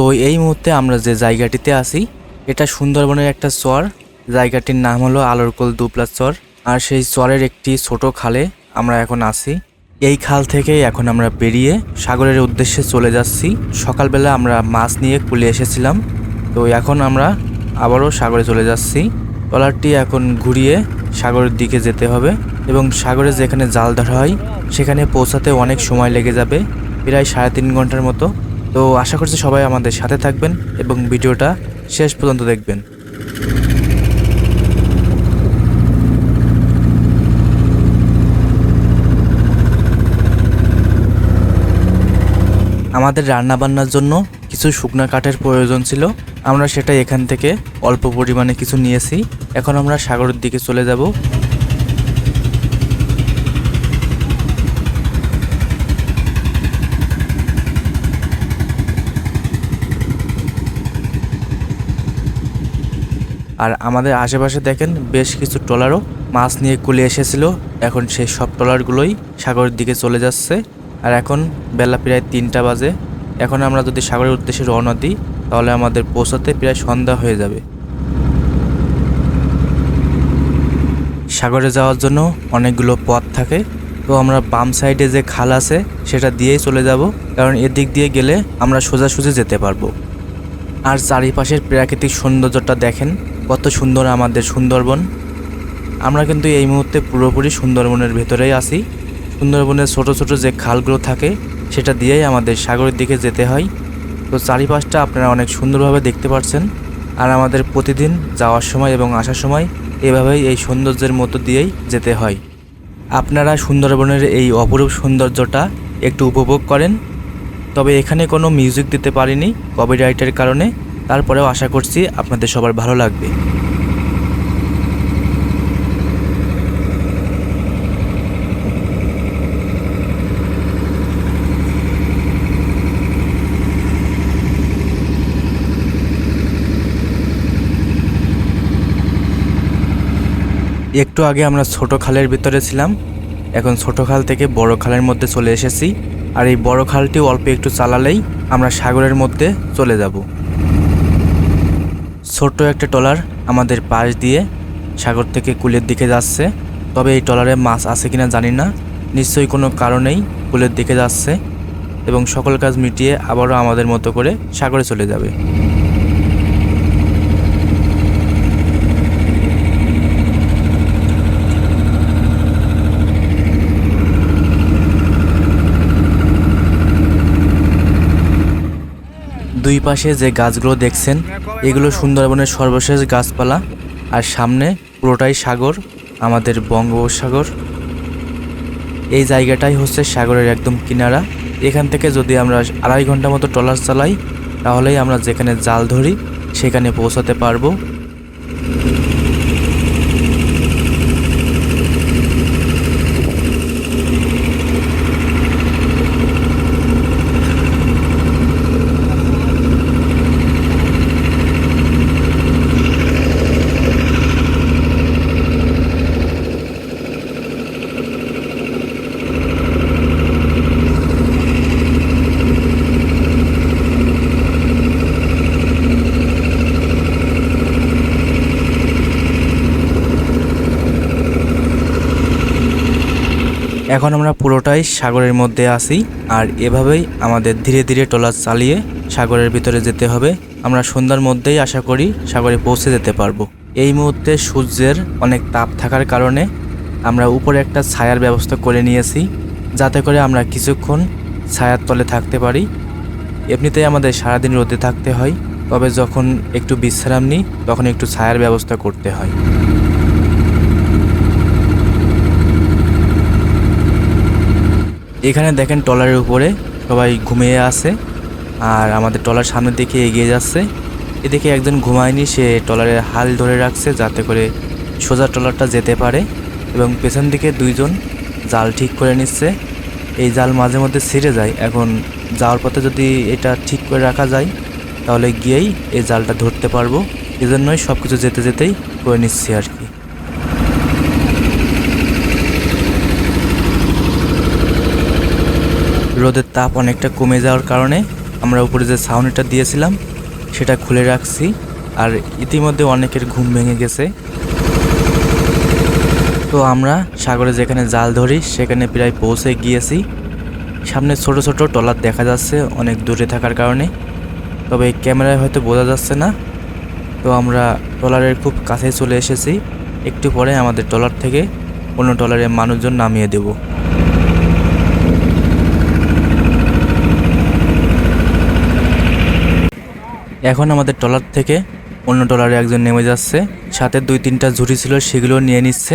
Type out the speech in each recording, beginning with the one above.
তো এই মুহূর্তে আমরা যে জায়গাটিতে আছি, এটা সুন্দরবনের একটা চর। জায়গাটির নাম হলো আলোরকোল দুপলা চর। আর সেই চরের একটি ছোট খালে আমরা এখন আছি। এই খাল থেকে এখন আমরা বেরিয়ে সাগরের উদ্দেশ্যে চলে যাচ্ছি। সকালবেলা আমরা মাছ নিয়ে কুলে এসেছিলাম। তো এখন আমরা আবারও সাগরে চলে যাচ্ছি। ট্রলারটি এখন ঘুরিয়ে সাগরের দিকে যেতে হবে এবং সাগরে যেখানে জাল ধরা হয়, সেখানে পৌঁছাতে অনেক সময় লেগে যাবে। প্রায় সাড়ে তিন ঘণ্টার মতো। তো আশা করছি সবাই আমাদের সাথে থাকবেন এবং ভিডিওটা শেষ পর্যন্ত দেখবেন। আমাদের রান্না বান্নার জন্য কিছু শুকনো কাঠের প্রয়োজন ছিল। আমরা সেটা এখান থেকে অল্প পরিমাণে কিছু নিয়েছি। এখন আমরা সাগরের দিকে চলে যাব। আর আমাদের আশেপাশে দেখেন বেশ কিছু ট্রলারও মাছ নিয়ে কুলে এসেছিল। এখন সেই সব ট্রলারগুলোই সাগরের দিকে চলে যাচ্ছে। আর এখন বেলা প্রায় তিনটা বাজে। এখন আমরা যদি সাগরের উদ্দেশ্যে রওনা দিই, তাহলে আমাদের পৌঁছাতে প্রায় সন্ধ্যা হয়ে যাবে। সাগরে যাওয়ার জন্য অনেকগুলো পথ থাকে। তো আমরা বাম সাইডে যে খাল আছে, সেটা দিয়েই চলে যাব। কারণ এদিক দিয়ে গেলে আমরা সোজাসুজি যেতে পারব। আর চারিপাশের প্রাকৃতিক সৌন্দর্যটা দেখেন কত সুন্দর আমাদের সুন্দরবন। আমরা কিন্তু এই মুহূর্তে পুরোপুরি সুন্দরবনের ভেতরেই আছি। সুন্দরবনের ছোট ছোট যে খালগুলো থাকে, সেটা দিয়েই আমাদের সাগরের দিকে যেতে হয়। তো চারিপাশটা আপনারা অনেক সুন্দরভাবে দেখতে পাচ্ছেন। আর আমাদের প্রতিদিন যাওয়ার সময় এবং আসার সময় এভাবেই এই সৌন্দর্যের মধ্য দিয়েই যেতে হয়। আপনারা সুন্দরবনের এই অপরূপ সৌন্দর্যটা একটু উপভোগ করেন। তবে এখানে কোনো মিউজিক দিতে পারিনি কপিরাইটের কারণে। তারপরেও আশা করছি আপনাদের সবার ভালো লাগবে। একটু আগে আমরা ছোট খালের ভিতরে ছিলাম, এখন ছোট খাল থেকে বড় খালের মধ্যে চলে এসেছি, আর এই বড় খালটি অল্প একটু চালালেই আমরা সাগরের মধ্যে চলে যাব। ছোট্ট একটা ট্রলার আমাদের পাশ দিয়ে সাগর থেকে কুলের দিকে যাচ্ছে। তবে এই ট্রলারে মাছ আছে কিনা জানি না। নিশ্চয়ই কোনো কারণেই কুলের দিকে যাচ্ছে এবং সকল কাজ মিটিয়ে আবারও আমাদের মতো করে সাগরে চলে যাবে। দুই পাশে যে গাছগুলো দেখছেন, এগুলো সুন্দরবনের সর্বশেষ গাছপালা। আর সামনে পুরোটাই সাগর, আমাদের বঙ্গোপসাগর। এই জায়গাটাই হচ্ছে সাগরের একদম কিনারা। এখান থেকে যদি আমরা আড়াই ঘণ্টা মতো ট্রলার চালাই, তাহলেই আমরা যেখানে জাল ধরি, সেখানে পৌঁছাতে পারব। এখন আমরা পুরোটাই সাগরের মধ্যে আছি, আর এভাবেই আমাদের ধীরে ধীরে ট্রলার চালিয়ে সাগরের ভিতরে যেতে হবে। আমরা সন্ধ্যার মধ্যেই আশা করি সাগরে পৌঁছে যেতে পারব। এই মুহূর্তে সূর্যের অনেক তাপ থাকার কারণে আমরা উপরে একটা ছায়ার ব্যবস্থা করে নিয়েছি, যাতে করে আমরা কিছুক্ষণ ছায়ার তলে থাকতে পারি। এমনিতেই আমাদের সারাদিন রোদে থাকতে হয়, তবে যখন একটু বিশ্রাম নিই, তখন একটু ছায়ার ব্যবস্থা করতে হয়। এখানে দেখেন ট্রলারের উপরে সবাই ঘুমিয়ে আছে আর আমাদের ট্রলার সামনের দিকে এগিয়ে যাচ্ছে। এদিকে একজন ঘুমায়নি, সে ট্রলারের হাল ধরে রাখছে যাতে করে সোজা ট্রলারটা যেতে পারে এবং পেছন দিকে দুইজন জাল ঠিক করে নিচ্ছে। এই জাল মাঝে মধ্যে ছিঁড়ে যায়। এখন যাওয়ার পথে যদি এটা ঠিক করে রাখা যায়, তাহলে গিয়েই এই জালটা ধরতে পারব। এজন্যই সব কিছু যেতে যেতেই করে নিচ্ছি আর কি। রোদের তাপ অনেকটা কমে যাওয়ার কারণে আমরা উপরে যে ছাউনিটা দিয়েছিলাম, সেটা খুলে রাখছি। আর ইতিমধ্যে অনেকের ঘুম ভেঙে গেছে। তো আমরা সাগরে যেখানে জাল ধরি, সেখানে প্রায় পৌঁছে গিয়েছি। সামনে ছোট ছোট ট্রলার দেখা যাচ্ছে অনেক দূরে থাকার কারণে। তবে ক্যামেরায় হয়তো বোঝা যাচ্ছে না। তো আমরা ট্রলারের খুব কাছে চলে এসেছি। একটু পরে আমাদের ট্রলার থেকে অন্য ট্রলারের মানুষজন নামিয়ে দেব। এখন আমাদের ট্রলার থেকে অন্য ট্রলারে একজন নেমে যাচ্ছে। সাথে দুই তিনটা ঝুড়ি ছিল সেগুলো নিয়ে নিচ্ছে।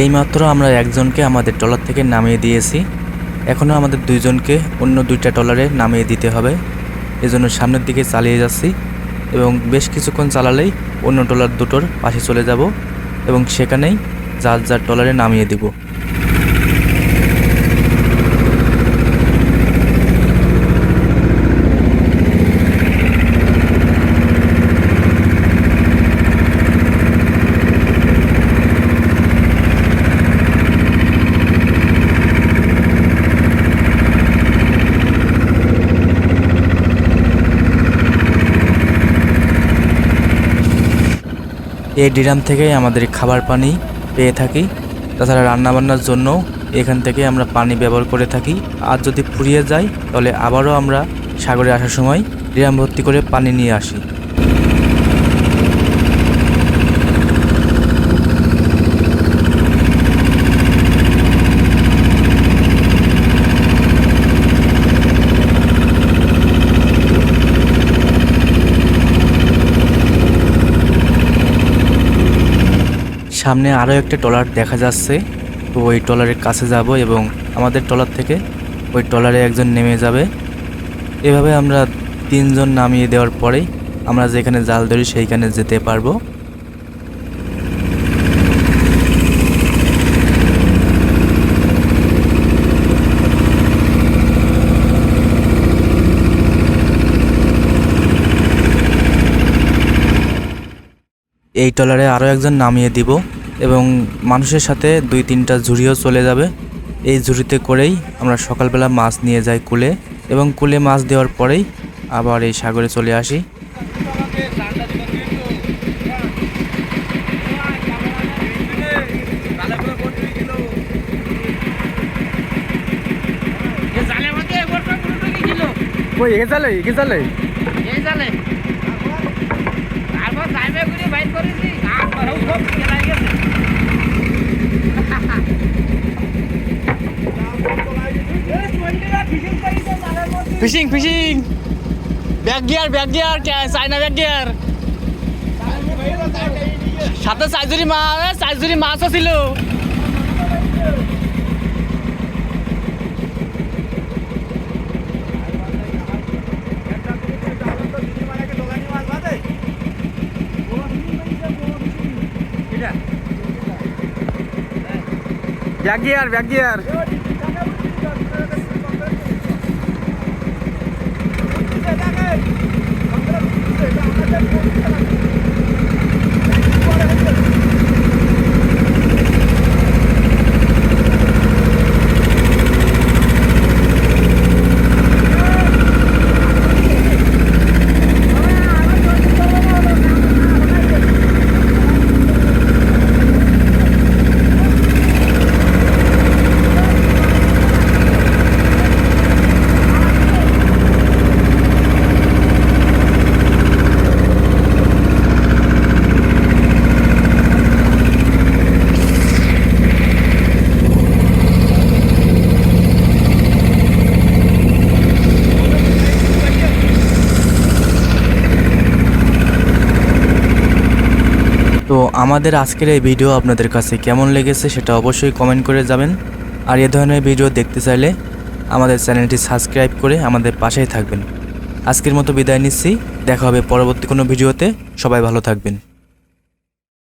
এইমাত্র আমরা একজনকে আমাদের ট্রলার থেকে নামিয়ে দিয়েছি। এখনও আমাদের দুইজনকে অন্য দুইটা ট্রলারে নামিয়ে দিতে হবে। এজন্য সামনের দিকে চালিয়ে যাচ্ছি এবং বেশ কিছুক্ষণ চালালেই অন্য ট্রলার দুটোর পাশে চলে যাব এবং সেখানেই যার যার ট্রলারে নামিয়ে দিব। এই ড্রাম থেকেই আমাদের খাবার পানি পেয়ে থাকি। তাছাড়া রান্নাবান্নার জন্য এখান থেকে আমরা পানি ব্যবহার করে থাকি। আর যদি ফুরিয়ে যায়, তাহলে আবারও আমরা সাগরে আসার সময় ড্রাম ভর্তি করে পানি নিয়ে আসি। সামনে আরও একটা ট্রলার দেখা যাচ্ছে। তো ওই ট্রলারের কাছে যাব এবং আমাদের ট্রলার থেকে ওই ট্রলারে একজন নেমে যাবে। এভাবে আমরা তিনজন নামিয়ে দেওয়ার পরেই আমরা যেখানে জাল ধরি সেইখানে যেতে পারব। এই ট্রলারে আরও একজন নামিয়ে দিব এবং মানুষের সাথে দুই তিনটা ঝুড়িও চলে যাবে এই ঝুড়িতে করেই আমরা সকালবেলা মাছ নিয়ে যাই কুলে এবং কুলে মাছ দেওয়ার পরেই আবার এই সাগরে চলে আসি জালে তারপর সাইবে করে বাইর করেছি আর সব সব কেলাই গেছে fishing fishing. Back gear back gear চাইনা ব্যাক গিয়ার? সাথে সাইজুরি মাছ সাইজুরি মাছ ছিল ব্যাক গিয়ার ব্যাক গিয়ার আমাদের আজকের এই ভিডিও আপনাদের কাছে কেমন লেগেছে সেটা অবশ্যই কমেন্ট করে যাবেন। আর এ ধরনের ভিডিও দেখতে চাইলে আমাদের চ্যানেলটি সাবস্ক্রাইব করে আমাদের পাশেই থাকবেন। আজকের মতো বিদায় নিচ্ছি। দেখা হবে পরবর্তী কোনো ভিডিওতে। সবাই ভালো থাকবেন।